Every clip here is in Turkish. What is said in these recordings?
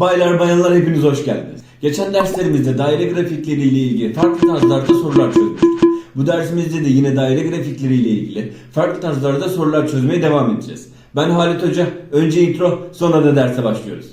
Baylar bayanlar hepiniz hoş geldiniz. Geçen derslerimizde daire grafikleri ile ilgili farklı tarzlarda sorular çözmüştük. Bu dersimizde de yine daire grafikleri ile ilgili farklı tarzlarda sorular çözmeye devam edeceğiz. Ben Halit Hoca. Önce intro, sonra da derse başlıyoruz.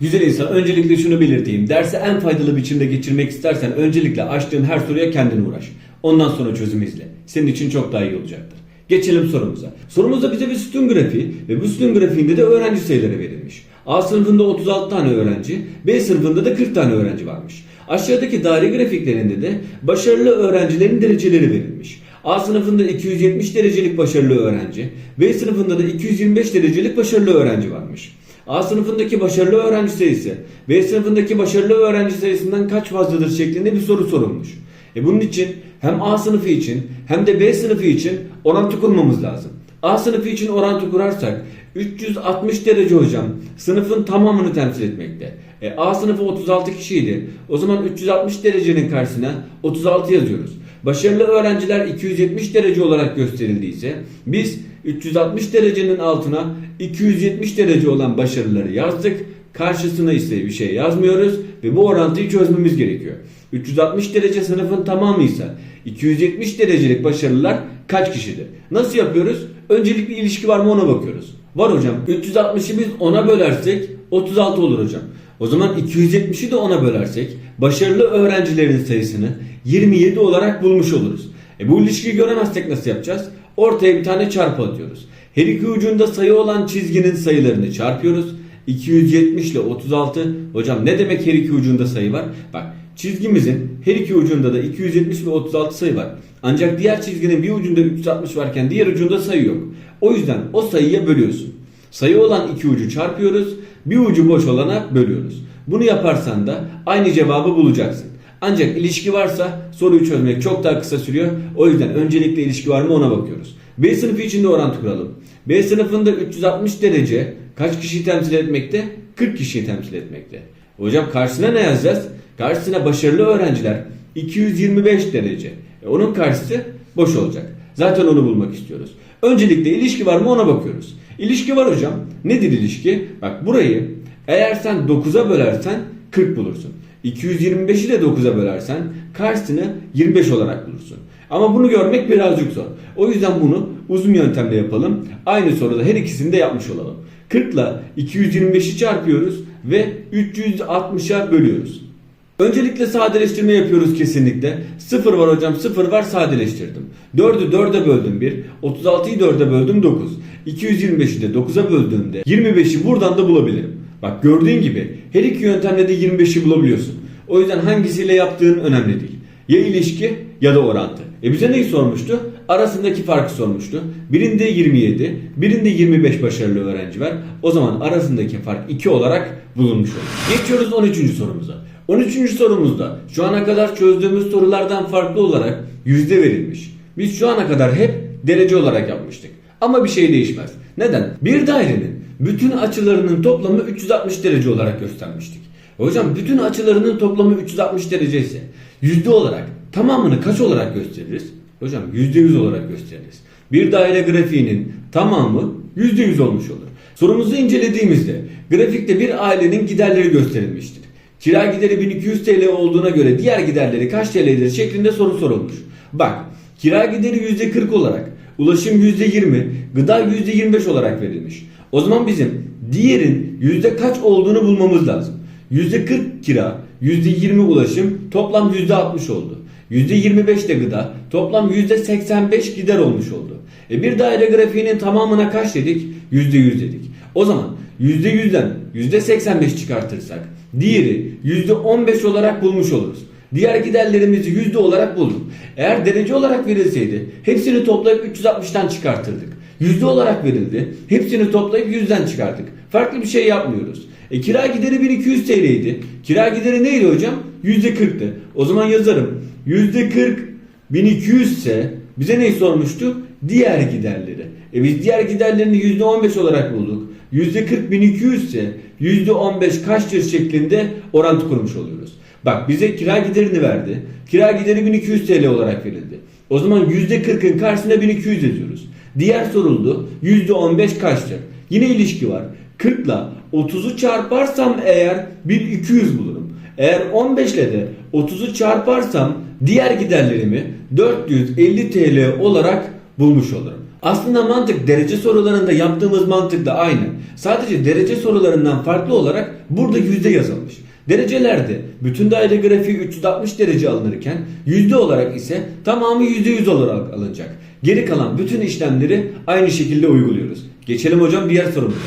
Güzel insan, öncelikle şunu belirteyim. Dersi en faydalı biçimde geçirmek istersen öncelikle açtığım her soruya kendin uğraş. Ondan sonra çözümü izle. Senin için çok daha iyi olacaktır. Geçelim sorumuza. Sorumuzda bize bir sütun grafiği ve bu sütun grafiğinde de öğrenci sayıları verilmiş. A sınıfında 36 tane öğrenci, B sınıfında da 40 tane öğrenci varmış. Aşağıdaki daire grafiklerinde de başarılı öğrencilerin dereceleri verilmiş. A sınıfında 270 derecelik başarılı öğrenci, B sınıfında da 225 derecelik başarılı öğrenci varmış. A sınıfındaki başarılı öğrenci sayısı B sınıfındaki başarılı öğrenci sayısından kaç fazladır şeklinde bir soru sorulmuş. E bunun için hem A sınıfı için hem de B sınıfı için orantı kurmamız lazım. A sınıfı için orantı kurarsak 360 derece hocam sınıfın tamamını temsil etmekte. E, A sınıfı 36 kişiydi. O zaman 360 derecenin karşısına 36 yazıyoruz. Başarılı öğrenciler 270 derece olarak gösterildiyse biz 360 derecenin altına 270 derece olan başarıları yazdık. Karşısına ise bir şey yazmıyoruz ve bu orantıyı çözmemiz gerekiyor. 360 derece sınıfın tamamıysa 270 derecelik başarılılar kaç kişidir? Nasıl yapıyoruz? Öncelikle ilişki var mı ona bakıyoruz. Var hocam. 360'ı biz 10'a bölersek 36 olur hocam. O zaman 270'i de 10'a bölersek başarılı öğrencilerin sayısını 27 olarak bulmuş oluruz. E bu ilişkiyi göremezsek nasıl yapacağız? Ortaya bir tane çarpı atıyoruz. Her iki ucunda sayı olan çizginin sayılarını çarpıyoruz. 270 ile 36. Hocam ne demek her iki ucunda sayı var? Bak çizgimizin her iki ucunda da 270 ve 36 sayı var. Ancak diğer çizginin bir ucunda 360 varken diğer ucunda sayı yok. O yüzden o sayıya bölüyorsun. Sayı olan iki ucu çarpıyoruz. Bir ucu boş olana bölüyoruz. Bunu yaparsan da aynı cevabı bulacaksın. Ancak ilişki varsa soruyu çözmek çok daha kısa sürüyor. O yüzden öncelikle ilişki var mı ona bakıyoruz. B sınıfı için de orantı kuralım. B sınıfında 360 derece kaç kişiyi temsil etmekte? 40 kişiyi temsil etmekte. Hocam karşısına ne yazacağız? Karşısına başarılı öğrenciler 225 derece. E onun karşısı boş olacak. Zaten onu bulmak istiyoruz. Öncelikle ilişki var mı ona bakıyoruz. İlişki var hocam. Nedir ilişki? Bak burayı eğer sen 9'a bölersen 40 bulursun. 225'i de 9'a bölersen karşısını 25 olarak bulursun. Ama bunu görmek birazcık zor. O yüzden bunu uzun yöntemle yapalım. Aynı soruda her ikisini de yapmış olalım. 40 ile 225'i çarpıyoruz ve 360'a bölüyoruz. Öncelikle sadeleştirme yapıyoruz kesinlikle. 0 var hocam 0 var sadeleştirdim. 4'ü 4'e böldüm 1. 36'yı 4'e böldüm 9. 225'i de 9'a böldüğümde 25'i buradan da bulabilirim. Bak gördüğün gibi her iki yöntemle de 25'i bulabiliyorsun. O yüzden hangisiyle yaptığın önemli değil. Ya ilişki ya da orantı. E bize neyi sormuştu? Arasındaki farkı sormuştu. Birinde 27, birinde 25 başarılı öğrenci var. O zaman arasındaki fark 2 olarak bulunmuş olur. Geçiyoruz 13. sorumuza. 13. sorumuzda şu ana kadar çözdüğümüz sorulardan farklı olarak yüzde verilmiş. Biz şu ana kadar hep derece olarak yapmıştık. Ama bir şey değişmez. Neden? Bir dairenin bütün açılarının toplamı 360 derece olarak göstermiştik. Hocam bütün açılarının toplamı 360 derece ise yüzde olarak tamamını kaç olarak gösteririz? Hocam yüzde yüz olarak gösteririz. Bir daire grafiğinin tamamı yüzde yüz olmuş olur. Sorumuzu incelediğimizde grafikte bir ailenin giderleri gösterilmiştir. Kira gideri 1200 TL olduğuna göre diğer giderleri kaç TL'dir şeklinde soru sorulmuş. Bak kira gideri %40 olarak, ulaşım %20, gıda %25 olarak verilmiş. O zaman bizim diğerin yüzde kaç olduğunu bulmamız lazım. %40 kira, %20 ulaşım toplam %60 oldu. %25 de gıda toplam %85 gider olmuş oldu. E bir daire grafiğinin tamamına kaç dedik? %100 dedik. O zaman %100'den %85 çıkartırsak diğeri %15 olarak bulmuş oluruz. Diğer giderlerimizi yüzde olarak bulduk. Eğer derece olarak verilseydi hepsini toplayıp 360'tan çıkartırdık. Yüzde olarak verildi. Hepsini toplayıp 100'den çıkarttık. Farklı bir şey yapmıyoruz. E kira gideri 1200 TL'ydi. Kira gideri neydi hocam? Yüzde 40'tı. O zaman yazarım. Yüzde 40 1200 ise bize neyi sormuştu? Diğer giderleri. E biz diğer giderlerini yüzde 15 olarak bulduk. Yüzde 40 1200 ise yüzde 15 kaçtır şeklinde orantı kurmuş oluyoruz. Bak bize kira giderini verdi. Kira gideri 1200 TL olarak verildi. O zaman %40'ın karşısına 1200 yazıyoruz. Diğer soruldu. %15 kaçtır? Yine ilişki var. 40 ile 30'u çarparsam eğer 1200 bulurum. Eğer 15 ile de 30'u çarparsam diğer giderlerimi 450 TL olarak bulmuş olurum. Aslında mantık derece sorularında yaptığımız mantıkla aynı. Sadece derece sorularından farklı olarak burada yüzde yazılmış. Derecelerde bütün daire grafiği 360 derece alınırken yüzde olarak ise tamamı %100 olarak alınacak. Geri kalan bütün işlemleri aynı şekilde uyguluyoruz. Geçelim hocam diğer sorumuza.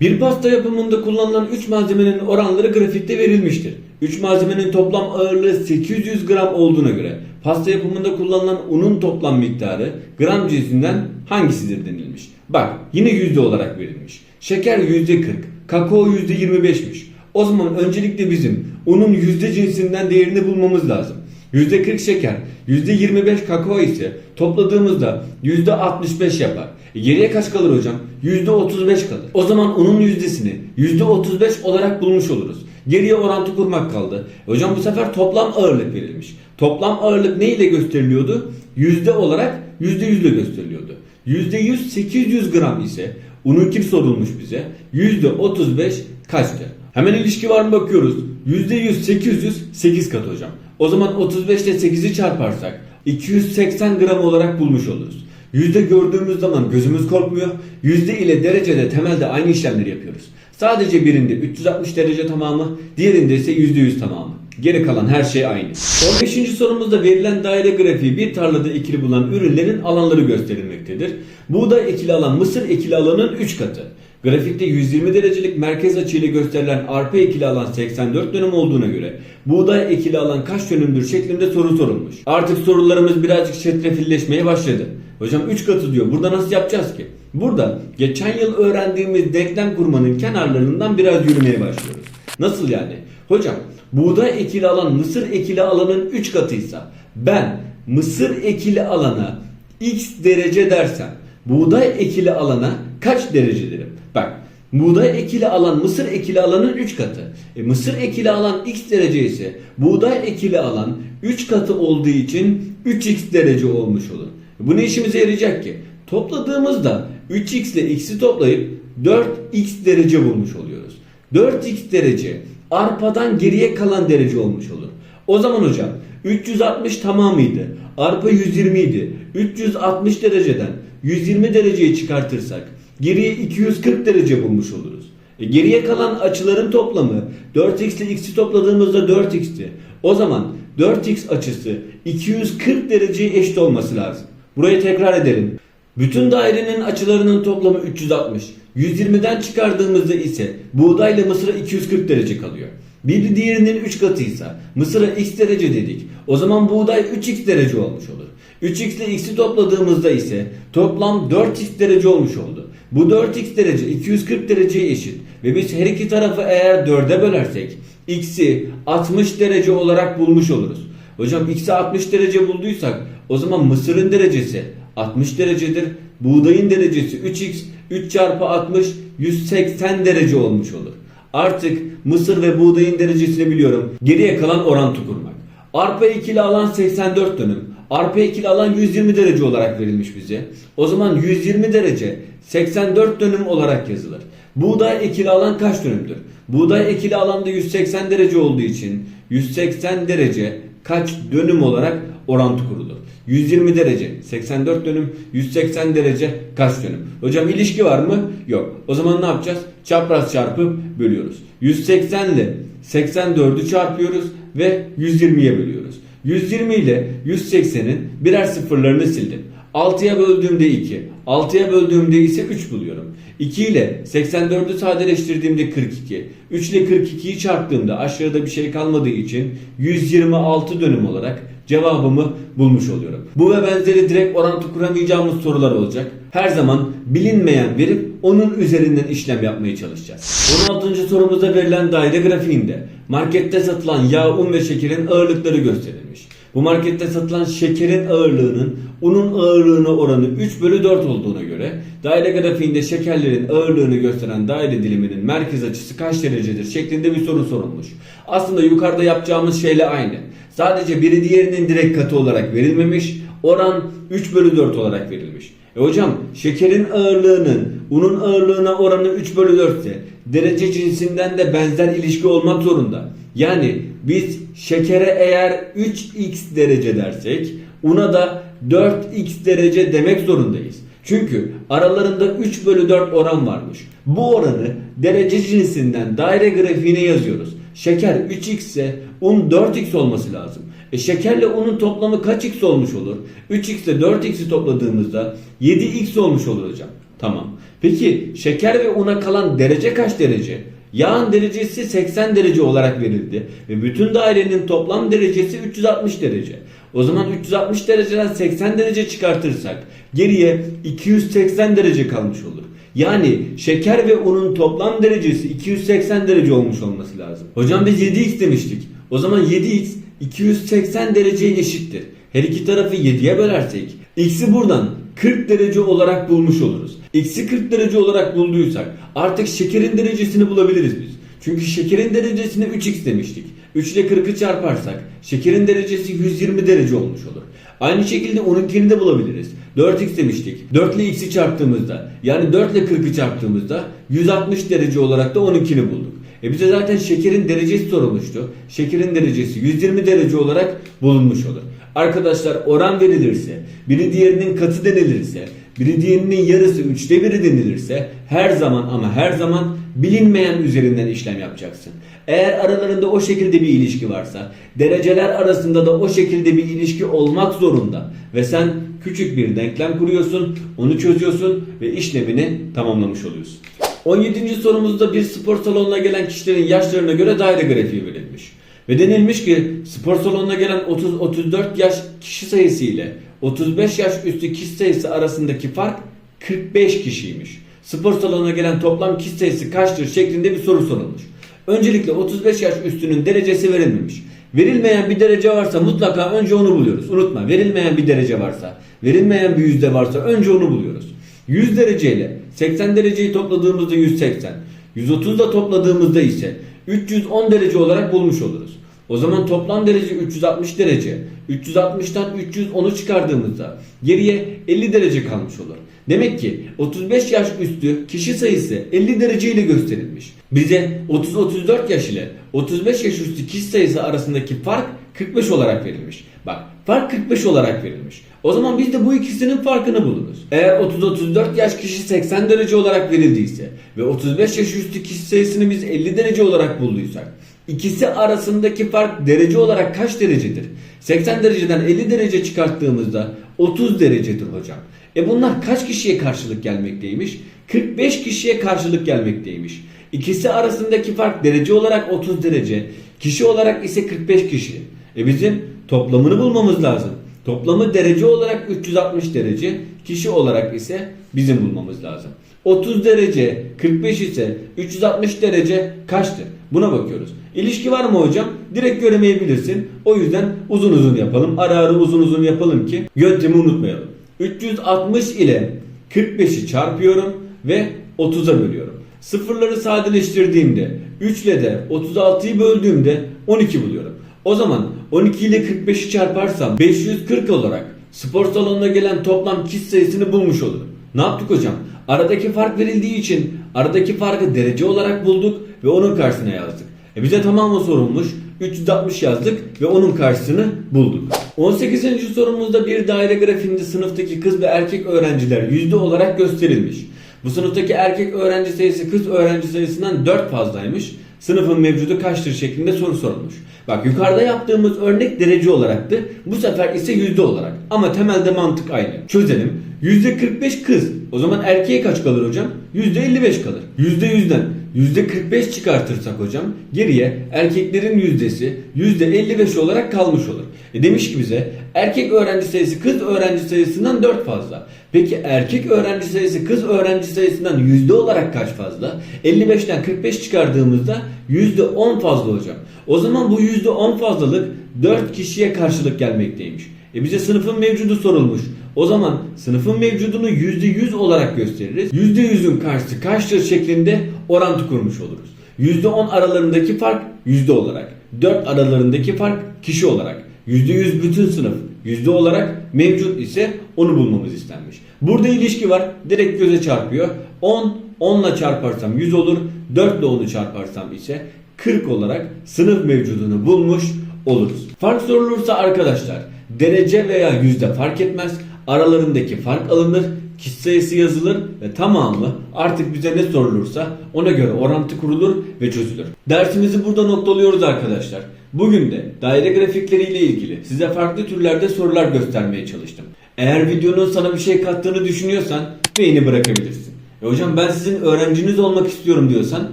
Bir pasta yapımında kullanılan 3 malzemenin oranları grafikte verilmiştir. 3 malzemenin toplam ağırlığı 800 gram olduğuna göre pasta yapımında kullanılan unun toplam miktarı gram cinsinden hangisidir denilmiş. Bak yine yüzde olarak verilmiş. Şeker yüzde 40, kakao yüzde 25'miş. O zaman öncelikle bizim unun yüzde cinsinden değerini bulmamız lazım. Yüzde 40 şeker, yüzde 25 kakao ise topladığımızda yüzde 65 yapar. E geriye kaç kalır hocam? Yüzde 35 kalır. O zaman unun yüzdesini yüzde 35 olarak bulmuş oluruz. Geriye orantı kurmak kaldı. Hocam bu sefer toplam ağırlık verilmiş. Toplam ağırlık ne ile gösteriliyordu? Yüzde olarak yüzde yüzle gösteriliyordu. Yüzde 100 800 gram ise unun kim sorulmuş bize? Yüzde 35 kaçtır? Hemen ilişki var mı bakıyoruz. Yüzde 100 800 8 kat hocam. O zaman 35 ile 8'i çarparsak 280 gram olarak bulmuş oluruz. Yüzde gördüğümüz zaman gözümüz korkmuyor. Yüzde ile derecede temelde aynı işlemleri yapıyoruz. Sadece birinde 360 derece tamamı, diğerinde ise %100 tamamı. Geri kalan her şey aynı. 15. sorumuzda verilen daire grafiği bir tarlada ekili bulan ürünlerin alanları gösterilmektedir. Buğday ekili alan mısır ekili alanın 3 katı. Grafikte 120 derecelik merkez açıyla gösterilen arpa ekili alan 84 dönüm olduğuna göre buğday ekili alan kaç dönümdür şeklinde soru sorulmuş. Artık sorularımız birazcık çetrefilleşmeye başladı. Hocam 3 katı diyor. Burada nasıl yapacağız ki? Burada geçen yıl öğrendiğimiz denklem kurmanın kenarlarından biraz yürümeye başlıyoruz. Nasıl yani? Hocam buğday ekili alan mısır ekili alanın 3 katıysa ben mısır ekili alana x derece dersem buğday ekili alana kaç derece derim? Bak buğday ekili alan mısır ekili alanın 3 katı. E, mısır ekili alan x derece ise buğday ekili alan 3 katı olduğu için 3x derece olmuş olur. Bu ne işimize yarayacak ki? Topladığımızda 3x ile x'i toplayıp 4x derece bulmuş oluyoruz. 4x derece arpadan geriye kalan derece olmuş olur. O zaman hocam 360 tamamıydı. Arpa 120 idi. 360 dereceden 120 dereceyi çıkartırsak geriye 240 derece bulmuş oluruz. E geriye kalan açıların toplamı 4x ile x'i topladığımızda 4x'ti. O zaman 4x açısı 240 dereceye eşit olması lazım. Burayı tekrar edelim. Bütün dairenin açılarının toplamı 360. 120'den çıkardığımızda ise buğday ile mısıra 240 derece kalıyor. Bir diğerinin 3 katıysa mısıra x derece dedik. O zaman buğday 3x derece olmuş olur. 3x ile x'i topladığımızda ise toplam 4x derece olmuş oldu. Bu 4x derece 240 dereceye eşit. Ve biz her iki tarafı eğer 4'e bölersek x'i 60 derece olarak bulmuş oluruz. Hocam x'i 60 derece bulduysak o zaman mısırın derecesi 60 derecedir. Buğdayın derecesi 3x 3 çarpı 60 180 derece olmuş olur. Artık mısır ve buğdayın derecesini biliyorum. Geriye kalan orantı kurmak. Arpa ikili alan 84 dönüm. Arpa ikili alan 120 derece olarak verilmiş bize. O zaman 120 derece 84 dönüm olarak yazılır. Buğday ekili alan kaç dönümdür? Buğday ekili alanda 180 derece olduğu için 180 derece kaç dönüm olarak orantı kurulur? 120 derece 84 dönüm 180 derece kaç dönüm? Hocam ilişki var mı? Yok. O zaman ne yapacağız? Çapraz çarpıp bölüyoruz. 180 ile 84'ü çarpıyoruz ve 120'ye bölüyoruz. 120 ile 180'in birer sıfırlarını sildim. 6'ya böldüğümde 2. 6'ya böldüğümde ise 3 buluyorum. 2 ile 84'ü sadeleştirdiğimde 42. 3 ile 42'yi çarptığımda aşağıda bir şey kalmadığı için 126 dönüm olarak cevabımı bulmuş oluyorum. Bu ve benzeri direkt orantı kuramayacağımız sorular olacak. Her zaman bilinmeyen verip onun üzerinden işlem yapmaya çalışacağız. 16. sorumuzda verilen daire grafiğinde markette satılan yağ, un ve şekerin ağırlıkları gösterilmiş. Bu markette satılan şekerin ağırlığının unun ağırlığına oranı 3 bölü 4 olduğuna göre daire grafiğinde şekerlerin ağırlığını gösteren daire diliminin merkez açısı kaç derecedir şeklinde bir soru sorulmuş. Aslında yukarıda yapacağımız şeyle aynı. Sadece biri diğerinin direkt katı olarak verilmemiş. Oran 3 bölü 4 olarak verilmiş. E hocam şekerin ağırlığının unun ağırlığına oranı 3 bölü 4 ise derece cinsinden de benzer ilişki olmak zorunda. Yani biz şekere eğer 3x derece dersek una da 4x derece demek zorundayız. Çünkü aralarında 3 bölü 4 oran varmış. Bu oranı derece cinsinden daire grafiğine yazıyoruz. Şeker 3x ise un 4x olması lazım. E şekerle unun toplamı kaç x olmuş olur? 3x ile 4x'i topladığımızda 7x olmuş olur hocam. Tamam. Peki şeker ve una kalan derece kaç derece? Yağın derecesi 80 derece olarak verildi ve bütün dairenin toplam derecesi 360 derece. O zaman 360 dereceden 80 derece çıkartırsak geriye 280 derece kalmış olur. Yani şeker ve unun toplam derecesi 280 derece olmuş olması lazım. Hocam biz 7x demiştik. O zaman 7x 280 dereceye eşittir. Her iki tarafı 7'ye bölersek x'i buradan 40 derece olarak bulmuş oluruz. X'i 40 derece olarak bulduysak artık şekerin derecesini bulabiliriz biz. Çünkü şekerin derecesine 3x demiştik. 3 ile 40'ı çarparsak şekerin derecesi 120 derece olmuş olur. Aynı şekilde ununkini de bulabiliriz. 4x demiştik. 4 ile x'i çarptığımızda yani 4 ile 40'ı çarptığımızda 160 derece olarak da onunkini bulduk. E bize zaten şekerin derecesi sorulmuştu. Şekerin derecesi 120 derece olarak bulunmuş olur. Arkadaşlar oran verilirse, biri diğerinin katı denilirse, biri diğerinin yarısı üçte biri denilirse her zaman ama her zaman bilinmeyen üzerinden işlem yapacaksın. Eğer aralarında o şekilde bir ilişki varsa, dereceler arasında da o şekilde bir ilişki olmak zorunda ve sen küçük bir denklem kuruyorsun, onu çözüyorsun ve işlemini tamamlamış oluyorsun. 17. sorumuzda bir spor salonuna gelen kişilerin yaşlarına göre daire grafiği verilmiş. Ve denilmiş ki spor salonuna gelen 30-34 yaş kişi sayısı ile 35 yaş üstü kişi sayısı arasındaki fark 45 kişiymiş. Spor salonuna gelen toplam kişi sayısı kaçtır şeklinde bir soru sorulmuş. Öncelikle 35 yaş üstünün derecesi verilmemiş. Verilmeyen bir derece varsa mutlaka önce onu buluyoruz. Unutma verilmeyen bir derece varsa, verilmeyen bir yüzde varsa önce onu buluyoruz. 100 dereceyle 80 dereceyi topladığımızda 180, 130 da topladığımızda ise 310 derece olarak bulmuş oluruz. O zaman toplam derece 360 derece. 360'tan 310'u çıkardığımızda geriye 50 derece kalmış olur. Demek ki 35 yaş üstü kişi sayısı 50 derece ile gösterilmiş. Bize 30-34 yaş ile 35 yaş üstü kişi sayısı arasındaki fark 45 olarak verilmiş. Bak fark 45 olarak verilmiş. O zaman biz de bu ikisinin farkını buluruz. Eğer 30-34 yaş kişi 80 derece olarak verildiyse ve 35 yaş üstü kişi sayısını biz 50 derece olarak bulduysak ikisi arasındaki fark derece olarak kaç derecedir? 80 dereceden 50 derece çıkarttığımızda 30 derecedir hocam. E bunlar kaç kişiye karşılık gelmekteymiş? 45 kişiye karşılık gelmekteymiş. İkisi arasındaki fark derece olarak 30 derece, kişi olarak ise 45 kişi. E bizim toplamını bulmamız lazım. Toplamı derece olarak 360 derece, kişi olarak ise bizim bulmamız lazım. 30 derece 45 ise 360 derece kaçtır? Buna bakıyoruz. İlişki var mı hocam? Direkt göremeyebilirsin. O yüzden uzun uzun yapalım. Ara ara uzun uzun yapalım ki yöntemi unutmayalım. 360 ile 45'i çarpıyorum ve 30'a bölüyorum. Sıfırları sadeleştirdiğimde 3 ile de 36'yı böldüğümde 12 buluyorum. O zaman 12 ile 45'i çarparsam 540 olarak spor salonuna gelen toplam kişi sayısını bulmuş olurum. Ne yaptık hocam? Aradaki fark verildiği için aradaki farkı derece olarak bulduk ve onun karşısına yazdık. E bize tamamı sorulmuş. 360 yazdık ve onun karşısını bulduk. 18. sorumuzda bir daire grafiğinde sınıftaki kız ve erkek öğrenciler yüzde olarak gösterilmiş. Bu sınıftaki erkek öğrenci sayısı kız öğrenci sayısından 4 fazlaymış. Sınıfın mevcudu kaçtır şeklinde soru sorulmuş. Bak yukarıda yaptığımız örnek derece olaraktı. Bu sefer ise yüzde olarak. Ama temelde mantık aynı. Çözelim. Yüzde 45 kız. O zaman erkeğe kaç kalır hocam? Yüzde 55 kalır. Yüzde yüzden yüzde 45 çıkartırsak hocam geriye erkeklerin yüzdesi yüzde 55 olarak kalmış olur. E demiş ki bize erkek öğrenci sayısı kız öğrenci sayısından 4 fazla. Peki erkek öğrenci sayısı kız öğrenci sayısından yüzde olarak kaç fazla? 55'ten 45 çıkardığımızda yüzde 10 fazla hocam. O zaman bu yüzde 10 fazlalık 4 kişiye karşılık gelmekteymiş. E bize sınıfın mevcudu sorulmuş. O zaman sınıfın mevcudunu %100 olarak gösteririz. %100'ün karşısı kaçtır şeklinde orantı kurmuş oluruz. %10 aralarındaki fark yüzde olarak. 4 aralarındaki fark kişi olarak. %100 bütün sınıf yüzde olarak mevcut ise onu bulmamız istenmiş. Burada ilişki var. Direkt göze çarpıyor. 10 10 ile çarparsam 100 olur. 4 ile 10'u çarparsam ise 40 olarak sınıf mevcudunu bulmuş oluruz. Fark sorulursa arkadaşlar derece veya yüzde fark etmez. Aralarındaki fark alınır. Kişi sayısı yazılır ve tamamı artık bize ne sorulursa ona göre orantı kurulur ve çözülür. Dersimizi burada noktalıyoruz arkadaşlar. Bugün de daire grafikleriyle ilgili size farklı türlerde sorular göstermeye çalıştım. Eğer videonun sana bir şey kattığını düşünüyorsan beğeni bırakabilirsin. E hocam ben sizin öğrenciniz olmak istiyorum diyorsan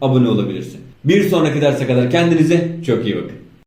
abone olabilirsin. Bir sonraki derse kadar kendinize çok iyi bakın.